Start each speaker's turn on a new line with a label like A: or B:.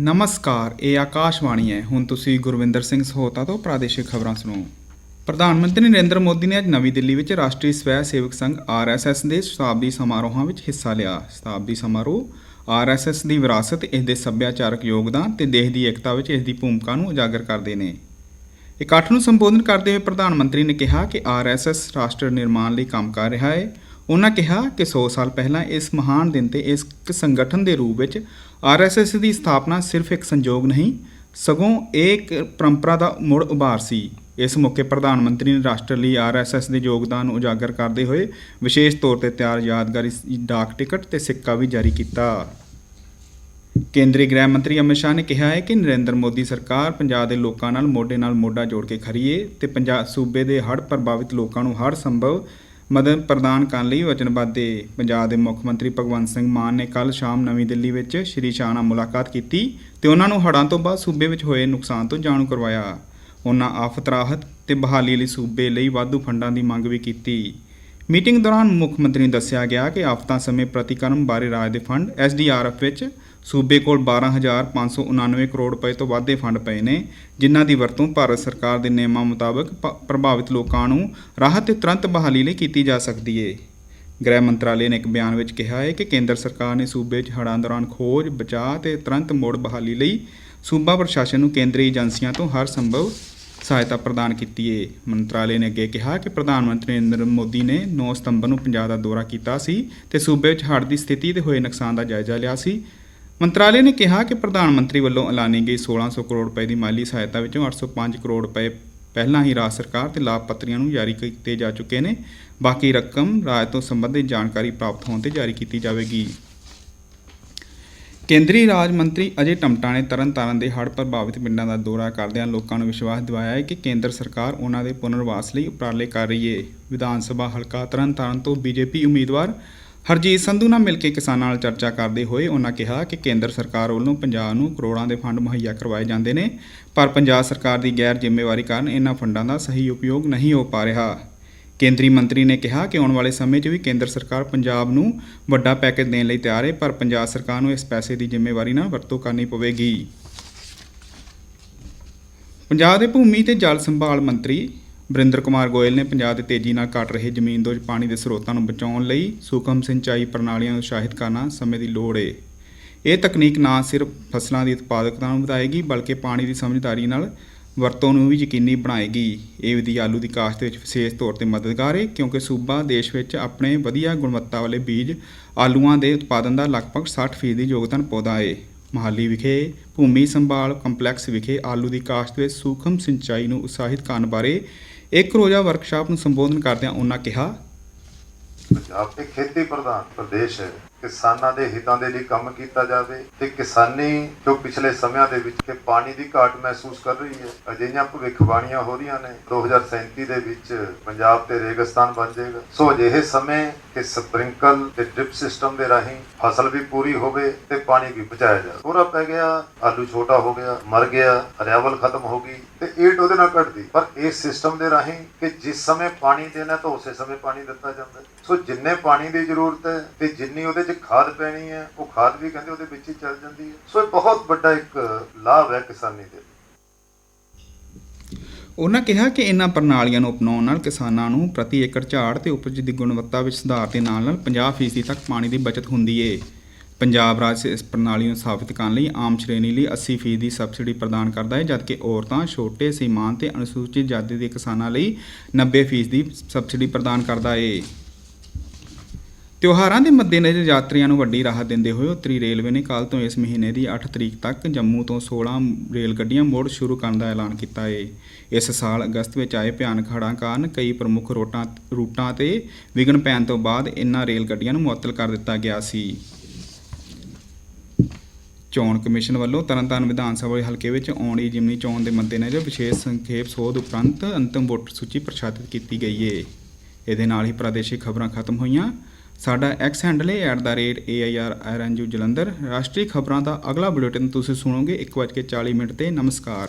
A: ਨਮਸਕਾਰ, ਇਹ ਆਕਾਸ਼ਵਾਣੀ ਹੈ। ਹੁਣ ਤੁਸੀਂ ਗੁਰਵਿੰਦਰ ਸਿੰਘ ਸਹੋਤਾ ਤੋਂ ਪ੍ਰਾਦੇਸ਼ਿਕ ਖਬਰਾਂ ਸੁਣੋ। ਪ੍ਰਧਾਨ ਮੰਤਰੀ ਨਰਿੰਦਰ ਮੋਦੀ ਨੇ ਅੱਜ ਨਵੀਂ ਦਿੱਲੀ ਵਿੱਚ ਰਾਸ਼ਟਰੀ ਸਵੈ ਸੇਵਕ ਸੰਘ ਆਰਐਸਐਸ ਦੇ ਸ਼ਤਾਬਦੀ ਸਮਾਰੋਹਾਂ ਵਿੱਚ ਹਿੱਸਾ ਲਿਆ। ਸ਼ਤਾਬਦੀ ਸਮਾਰੋਹ ਆਰਐਸਐਸ ਦੀ ਵਿਰਾਸਤ ਇਸ ਦੇ ਸੱਭਿਆਚਾਰਕ ਯੋਗਦਾਨ ਤੇ ਦੇਸ਼ ਦੀ ਏਕਤਾ ਵਿੱਚ ਇਸ ਦੀ ਭੂਮਿਕਾ ਨੂੰ ਉਜਾਗਰ ਕਰਦੇ ਨੇ। ਇਕੱਠ ਨੂੰ ਸੰਬੋਧਨ ਕਰਦੇ ਹੋਏ ਪ੍ਰਧਾਨ ਮੰਤਰੀ ਨੇ ਕਿਹਾ ਕਿ ਆਰਐਸਐਸ ਰਾਸ਼ਟਰ ਨਿਰਮਾਣ ਲਈ ਕੰਮ ਕਰ ਰਿਹਾ ਹੈ। ਉਹਨਾਂ ਕਿਹਾ ਕਿ 100 ਸਾਲ ਪਹਿਲਾਂ ਇਸ ਮਹਾਨ ਦਿਨ ਤੇ ਇਸ ਸੰਗਠਨ ਦੇ ਰੂਪ ਵਿੱਚ ਆਰਐਸਐਸ ਦੀ ਸਥਾਪਨਾ ਸਿਰਫ ਇੱਕ ਸੰਯੋਗ ਨਹੀਂ, ਸਗੋਂ ਇਹ ਇੱਕ ਪਰੰਪਰਾ ਦਾ ਮੁੜ ਉਭਾਰ ਸੀ। ਇਸ ਮੌਕੇ ਪ੍ਰਧਾਨ ਮੰਤਰੀ ਨੇ ਰਾਸ਼ਟਰ ਲਈ ਆਰਐਸਐਸ ਦੇ ਯੋਗਦਾਨ ਨੂੰ ਉਜਾਗਰ ਕਰਦੇ ਹੋਏ ਵਿਸ਼ੇਸ਼ ਤੌਰ ਤੇ ਤਿਆਰ ਯਾਦਗਾਰੀ ਡਾਕ ਟਿਕਟ ਤੇ ਸਿੱਕਾ ਵੀ ਜਾਰੀ ਕੀਤਾ। ਕੇਂਦਰੀ ਗ੍ਰਹਿ ਮੰਤਰੀ ਅਮਿਤ ਸ਼ਾਹ ਨੇ ਕਿਹਾ ਹੈ ਕਿ ਨਰਿੰਦਰ ਮੋਦੀ ਸਰਕਾਰ ਪੰਜਾਬ ਦੇ ਲੋਕਾਂ ਨਾਲ ਮੋਢੇ ਨਾਲ ਮੋਢਾ ਜੋੜ ਕੇ ਖੜੀ ਏ ਤੇ ਪੰਜਾਬ ਸੂਬੇ ਦੇ ਹੜ੍ਹ ਪ੍ਰਭਾਵਿਤ ਲੋਕਾਂ ਨੂੰ ਹਰ ਸੰਭਵ ਮਦਦ ਪ੍ਰਦਾਨ ਕਰਨ ਲਈ ਵਚਨਬੱਧ ਏ ਪੰਜਾਬ ਦੇ ਮੁੱਖ ਮੰਤਰੀ ਭਗਵੰਤ ਸਿੰਘ ਮਾਨ ਨੇ ਕੱਲ ਸ਼ਾਮ ਨਵੀਂ ਦਿੱਲੀ ਵਿੱਚ ਸ਼੍ਰੀ ਸ਼ਾਹ ਨਾਲ ਮੁਲਾਕਾਤ ਕੀਤੀ ਤੇ ਉਹਨਾਂ ਨੂੰ ਹੜ੍ਹਾਂ ਤੋਂ ਬਾਅਦ ਸੂਬੇ ਵਿੱਚ ਹੋਏ ਨੁਕਸਾਨ ਤੋਂ ਜਾਣੂ ਕਰਵਾਇਆ। ਉਹਨਾਂ ਆਫਤ ਰਾਹਤ ਤੇ ਬਹਾਲੀ ਲਈ ਸੂਬੇ ਲਈ ਵਾਧੂ ਫੰਡਾਂ ਦੀ ਮੰਗ ਵੀ ਕੀਤੀ। ਮੀਟਿੰਗ ਦੌਰਾਨ ਮੁੱਖ ਮੰਤਰੀ ਨੇ ਦੱਸਿਆ ਗਿਆ ਕਿ ਆਫਤਾਂ ਸਮੇਂ ਪ੍ਰਤੀਕਰਮ ਬਾਰੇ ਰਾਜ ਦੇ ਫੰਡ ਐਸਡੀਆਰਐਫ ਵਿੱਚ ਸੂਬੇ ਕੋਲ 12599 ਕਰੋੜ ਰੁਪਏ ਤੋਂ ਵੱਧ ਦੇ ਫੰਡ ਪਏ ਨੇ, ਜਿਨ੍ਹਾਂ ਦੀ ਵਰਤੋਂ ਭਾਰਤ ਸਰਕਾਰ ਦੇ ਨਿਯਮਾਂ ਮੁਤਾਬਕ ਪ੍ਰਭਾਵਿਤ ਲੋਕਾਂ ਨੂੰ ਰਾਹਤ ਤੇ ਤੁਰੰਤ ਬਹਾਲੀ ਲਈ ਕੀਤੀ ਜਾ ਸਕਦੀ ਏ। ਗ੍ਰਹਿ ਮੰਤਰਾਲੇ ਨੇ ਇੱਕ ਬਿਆਨ ਵਿੱਚ ਕਿਹਾ ਹੈ ਕਿ ਕੇਂਦਰ ਸਰਕਾਰ ਨੇ ਸੂਬੇ 'ਚ ਹੜ੍ਹਾਂ ਦੌਰਾਨ ਖੋਜ, ਬਚਾਅ ਤੇ ਤੁਰੰਤ ਮੋੜ ਬਹਾਲੀ ਲਈ ਸੂਬਾ ਪ੍ਰਸ਼ਾਸਨ ਨੂੰ ਕੇਂਦਰੀ ਏਜੰਸੀਆਂ ਤੋਂ ਹਰ ਸੰਭਵ ਸਹਾਇਤਾ ਪ੍ਰਦਾਨ ਕੀਤੀ ਹੈ ਮੰਤਰਾਲੇ ਨੇ ਅੱਗੇ ਕਿਹਾ ਕਿ ਪ੍ਰਧਾਨ ਮੰਤਰੀ ਨਰਿੰਦਰ ਮੋਦੀ ਨੇ 9 ਸਤੰਬਰ ਨੂੰ ਪੰਜਾਬ ਦਾ ਦੌਰਾ ਕੀਤਾ ਸੀ ਤੇ ਸੂਬੇ ਵਿੱਚ ਹੜ੍ਹ ਦੀ ਸਥਿਤੀ ਤੇ ਹੋਏ ਨੁਕਸਾਨ ਦਾ ਜਾਇਜ਼ਾ ਲਿਆ ਸੀ। ਮੰਤਰਾਲੇ ਨੇ ਕਿਹਾ ਕਿ ਪ੍ਰਧਾਨ ਮੰਤਰੀ ਵੱਲੋਂ ਐਲਾਨੀ ਗਈ 1600 ਕਰੋੜ ਰੁਪਏ ਦੀ ਮਾਲੀ ਸਹਾਇਤਾ ਵਿੱਚੋਂ 805 ਕਰੋੜ ਰੁਪਏ ਪਹਿਲਾਂ ਹੀ ਰਾਜ ਸਰਕਾਰ ਤੇ ਲਾਭਪਾਤਰੀਆਂ ਨੂੰ ਜਾਰੀ ਕੀਤੇ ਜਾ ਚੁੱਕੇ ਨੇ। ਬਾਕੀ ਰਕਮ ਰਾਜ ਤੋਂ ਸੰਬੰਧਿਤ ਜਾਣਕਾਰੀ ਪ੍ਰਾਪਤ ਹੋਣ ਤੇ ਜਾਰੀ ਕੀਤੀ ਜਾਵੇਗੀ। ਕੇਂਦਰੀ ਰਾਜ ਮੰਤਰੀ ਅਜੇ ਟਮਟਾ ਨੇ ਤਰਨਤਾਰਨ ਦੇ ਹੜ੍ਹ ਪ੍ਰਭਾਵਿਤ ਪਿੰਡਾਂ ਦਾ ਦੌਰਾ ਕਰਦਿਆਂ ਲੋਕਾਂ ਨੂੰ ਵਿਸ਼ਵਾਸ ਦਿਵਾਇਆ ਹੈ ਕਿ ਕੇਂਦਰ ਸਰਕਾਰ ਉਹਨਾਂ ਦੇ ਪੁਨਰਵਾਸ ਲਈ ਉਪਰਾਲੇ ਕਰ ਰਹੀ ਹੈ। ਵਿਧਾਨ ਸਭਾ ਹਲਕਾ ਤਰਨਤਾਰਨ ਤੋਂ ਬੀਜੇਪੀ ਉਮੀਦਵਾਰ ਹਰਜੀਤ ਸੰਧੂ ਨਾਲ ਮਿਲ ਕੇ ਕਿਸਾਨਾਂ ਨਾਲ ਚਰਚਾ ਕਰਦੇ ਹੋਏ ਉਹਨਾਂ ਕਿਹਾ ਕਿ ਕੇਂਦਰ ਸਰਕਾਰ ਵੱਲੋਂ ਪੰਜਾਬ ਨੂੰ ਕਰੋੜਾਂ ਦੇ ਫੰਡ ਮੁਹੱਈਆ ਕਰਵਾਏ ਜਾਂਦੇ ਨੇ, ਪਰ ਪੰਜਾਬ ਸਰਕਾਰ ਦੀ ਗੈਰ ਜ਼ਿੰਮੇਵਾਰੀ ਕਾਰਨ ਇਹਨਾਂ ਫੰਡਾਂ ਦਾ ਸਹੀ ਉਪਯੋਗ ਨਹੀਂ ਹੋ ਪਾ ਰਿਹਾ। ਕੇਂਦਰੀ ਮੰਤਰੀ ਨੇ ਕਿਹਾ ਕਿ ਆਉਣ ਵਾਲੇ ਸਮੇਂ 'ਚ ਵੀ ਕੇਂਦਰ ਸਰਕਾਰ ਪੰਜਾਬ ਨੂੰ ਵੱਡਾ ਪੈਕੇਜ ਦੇਣ ਲਈ ਤਿਆਰ ਹੈ ਪਰ ਪੰਜਾਬ ਸਰਕਾਰ ਨੂੰ ਇਸ ਪੈਸੇ ਦੀ ਜ਼ਿੰਮੇਵਾਰੀ ਨਾਲ ਵਰਤੋਂ ਕਰਨੀ ਪਵੇਗੀ। ਪੰਜਾਬ ਦੇ ਭੂਮੀ ਤੇ ਜਲ ਸੰਭਾਲ ਮੰਤਰੀ ਵਰਿੰਦਰ ਕੁਮਾਰ ਗੋਇਲ ਨੇ ਪੰਜਾਬ ਦੇ ਤੇਜ਼ੀ ਨਾਲ ਘਟ ਰਹੇ ਜ਼ਮੀਨ ਦੋਜ ਪਾਣੀ ਦੇ ਸਰੋਤਾਂ ਨੂੰ ਬਚਾਉਣ ਲਈ ਸੂਖਮ ਸਿੰਚਾਈ ਪ੍ਰਣਾਲੀਆਂ ਨੂੰ ਉਤਸ਼ਾਹਿਤ ਕਰਨਾ ਸਮੇਂ ਦੀ ਲੋੜ ਏ। ਇਹ ਤਕਨੀਕ ਨਾ ਸਿਰਫ ਫਸਲਾਂ ਦੀ ਉਤਪਾਦਕਤਾ ਨੂੰ ਵਧਾਏਗੀ, ਬਲਕਿ ਪਾਣੀ ਦੀ ਸਮਝਦਾਰੀ ਨਾਲ ਵਰਤੋਂ ਨੂੰ ਵੀ ਯਕੀਨੀ ਬਣਾਏਗੀ। ਇਹ ਵਿਧੀ ਆਲੂ ਦੀ ਕਾਸ਼ਤ ਵਿੱਚ ਵਿਸ਼ੇਸ਼ ਤੌਰ ਤੇ ਮਦਦਗਾਰ ਹੈ ਕਿਉਂਕਿ ਸੂਬਾ ਦੇਸ਼ ਵਿੱਚ ਆਪਣੇ ਵਧੀਆ ਗੁਣਵੱਤਾ ਵਾਲੇ ਬੀਜ ਆਲੂਆਂ ਦੇ ਉਤਪਾਦਨ ਦਾ ਲਗਭਗ 60% ਯੋਗਦਾਨ ਪਾਉਂਦਾ ਹੈ ਮਹਾਲੀ ਵਿਖੇ ਭੂਮੀ ਸੰਭਾਲ ਕੰਪਲੈਕਸ ਵਿਖੇ ਆਲੂ ਦੀ ਕਾਸ਼ਤ ਵਿੱਚ ਸੂਖਮ ਸਿੰਚਾਈ ਨੂੰ ਉਤਸ਼ਾਹਿਤ ਕਰਨ ਬਾਰੇ ਇੱਕ ਰੋਜ਼ਾ ਵਰਕਸ਼ਾਪ ਨੂੰ ਸੰਬੋਧਨ ਕਰਦਿਆਂ ਉਹਨਾਂ ਕਿਹਾ
B: ਪੰਜਾਬ ਇੱਕ ਖੇਤੀ ਪ੍ਰਧਾਨ ਪ੍ਰਦੇਸ਼ ਹੈ। ਕਿਸਾਨਾਂ ਦੇ ਹਿੱਤਾਂ ਦੇ ਲਈ ਕੰਮ ਕੀਤਾ ਜਾਵੇ ਤੇ ਕਿਸਾਨੀ ਜੋ ਪਿਛਲੇ ਸਮਿਆਂ ਦੇ ਵਿੱਚ ਪਾਣੀ ਦੀ ਘਾਟ ਮਹਿਸੂਸ ਕਰ ਰਹੀ ਹੈ, ਅਜਿਹੀਆਂ ਭਵਿੱਖਬਾਣੀਆਂ ਹੋ ਰਹੀਆਂ ਨੇ। 2037 ਦੇ ਵਿੱਚ ਪੰਜਾਬ ਤੇ ਰੇਗਿਸਤਾਨ ਬਣ ਜਾਏਗਾ। ਸੋ ਅਜਿਹੇ ਸਮੇਂ ਕਿ ਸਪ੍ਰਿੰਕਲ ਤੇ ਡ੍ਰਿਪ ਸਿਸਟਮ ਦੇ ਰਾਹੀਂ ਫਸਲ ਵੀ ਪੂਰੀ ਹੋਵੇ ਤੇ ਪਾਣੀ ਵੀ ਬਚਾਇਆ ਜਾਵੇ। ਪੂਰਾ ਪੈ ਗਿਆ, ਆਲੂ ਛੋਟਾ ਹੋ ਗਿਆ, ਮਰ ਗਿਆ, ਹਰਿਆਵਲ ਖਤਮ ਹੋ ਗਈ ਤੇ ਏਟ ਉਹਦੇ ਨਾਲ ਘਟਦੀ। ਪਰ ਇਸ ਸਿਸਟਮ ਦੇ ਰਾਹੀਂ ਕਿ ਜਿਸ ਸਮੇਂ ਪਾਣੀ ਦੇਣਾ ਤਾਂ ਉਸੇ ਸਮੇਂ ਪਾਣੀ ਦਿੱਤਾ ਜਾਂਦਾ। ਸੋ ਜਿੰਨੇ ਪਾਣੀ ਦੀ ਜ਼ਰੂਰਤ ਹੈ ਤੇ ਜਿੰਨੀ ਉਹਦੇ 'ਚ ਖਾਦ ਪੈਣੀ ਹੈ, ਉਹ ਖਾਦ ਵੀ ਕਹਿੰਦੇ ਉਹਦੇ ਵਿੱਚ ਹੀ ਚੱਲ ਜਾਂਦੀ ਹੈ। ਸੋ ਇਹ ਬਹੁਤ ਵੱਡਾ ਇੱਕ ਲਾਭ ਹੈ ਕਿਸਾਨੀ ਦੇ
A: ਉਹਨਾਂ ਕਿਹਾ ਕਿ ਇਹਨਾਂ ਪ੍ਰਣਾਲੀਆਂ ਨੂੰ ਅਪਣਾਉਣ ਨਾਲ ਕਿਸਾਨਾਂ ਨੂੰ ਪ੍ਰਤੀ ਏਕੜ ਝਾੜ ਤੇ ਉਪਜ ਦੀ ਗੁਣਵੱਤਾ ਵਿੱਚ ਸੁਧਾਰ ਦੇ ਨਾਲ ਨਾਲ 50% ਤੱਕ ਪਾਣੀ ਦੀ ਬਚਤ ਹੁੰਦੀ ਏ। ਪੰਜਾਬ ਰਾਜ ਇਸ ਪ੍ਰਣਾਲੀ ਨੂੰ ਸਥਾਪਿਤ ਕਰਨ ਲਈ ਆਮ ਸ਼੍ਰੇਣੀ ਲਈ 80% ਦੀ ਸਬਸਿਡੀ ਪ੍ਰਦਾਨ ਕਰਦਾ ਹੈ, ਜਦਕਿ ਔਰਤਾਂ, ਛੋਟੇ, ਸੀਮਾਂਤ ਤੇ ਅਨੁਸੂਚਿਤ ਜਾਤੀ ਦੇ ਕਿਸਾਨਾਂ ਲਈ 90% ਦੀ ਸਬਸਿਡੀ ਪ੍ਰਦਾਨ ਕਰਦਾ ਏ। ਤਿਉਹਾਰਾਂ ਦੇ ਮੱਦੇਨਜ਼ਰ ਯਾਤਰੀਆਂ ਨੂੰ ਵੱਡੀ ਰਾਹਤ ਦਿੰਦੇ ਹੋਏ ਉੱਤਰੀ ਰੇਲਵੇ ਨੇ ਕੱਲ ਤੋਂ ਇਸ ਮਹੀਨੇ ਦੀ 8 ਤਰੀਕ ਤੱਕ ਜੰਮੂ ਤੋਂ 16 ਰੇਲ ਗੱਡੀਆਂ ਮੁੜ ਸ਼ੁਰੂ ਕਰਨ ਦਾ ਐਲਾਨ ਕੀਤਾ ਹੈ ਇਸ ਸਾਲ ਅਗਸਤ ਵਿੱਚ ਆਏ ਭਿਆਨਕ ਹੜ੍ਹਾਂ ਕਾਰਨ ਕਈ ਪ੍ਰਮੁੱਖ ਰੋਟਾਂ, ਰੂਟਾਂ ਤੇ ਵਿਘਨ ਪੈਣ ਤੋਂ ਬਾਅਦ ਇਨ੍ਹਾਂ ਰੇਲ ਗੱਡੀਆਂ ਨੂੰ ਮੁਅੱਤਲ ਕਰ ਦਿੱਤਾ ਗਿਆ ਸੀ। ਚੋਣ ਕਮਿਸ਼ਨ ਵੱਲੋਂ ਤਰਨਤਾਰਨ ਵਿਧਾਨ ਸਭਾ ਹਲਕੇ ਵਿੱਚ ਆਉਣੀ ਜਿਮਨੀ ਚੋਣ ਦੇ ਮੱਦੇਨਜ਼ਰ ਵਿਸ਼ੇਸ਼ ਸੰਖੇਪ ਸੋਧ ਉਪਰੰਤ ਅੰਤਮ ਵੋਟਰ ਸੂਚੀ ਪ੍ਰਕਾਸ਼ਿਤ ਕੀਤੀ ਗਈ ਹੈ ਇਹਦੇ ਨਾਲ ਹੀ ਪ੍ਰਾਦੇਸ਼ਿਕ ਖਬਰਾਂ ਖਤਮ ਹੋਈਆਂ। ਸਾਡਾ ਐਕਸ ਹੈਂਡਲ ਹੈ @airrnju ਜਲੰਧਰ। ਰਾਸ਼ਟਰੀ ਖਬਰਾਂ ਦਾ ਅਗਲਾ ਬੁਲੇਟਿਨ ਤੁਸੀਂ ਸੁਣੋਗੇ 1:40 ਮਿੰਟ ਤੇ। ਨਮਸਕਾਰ।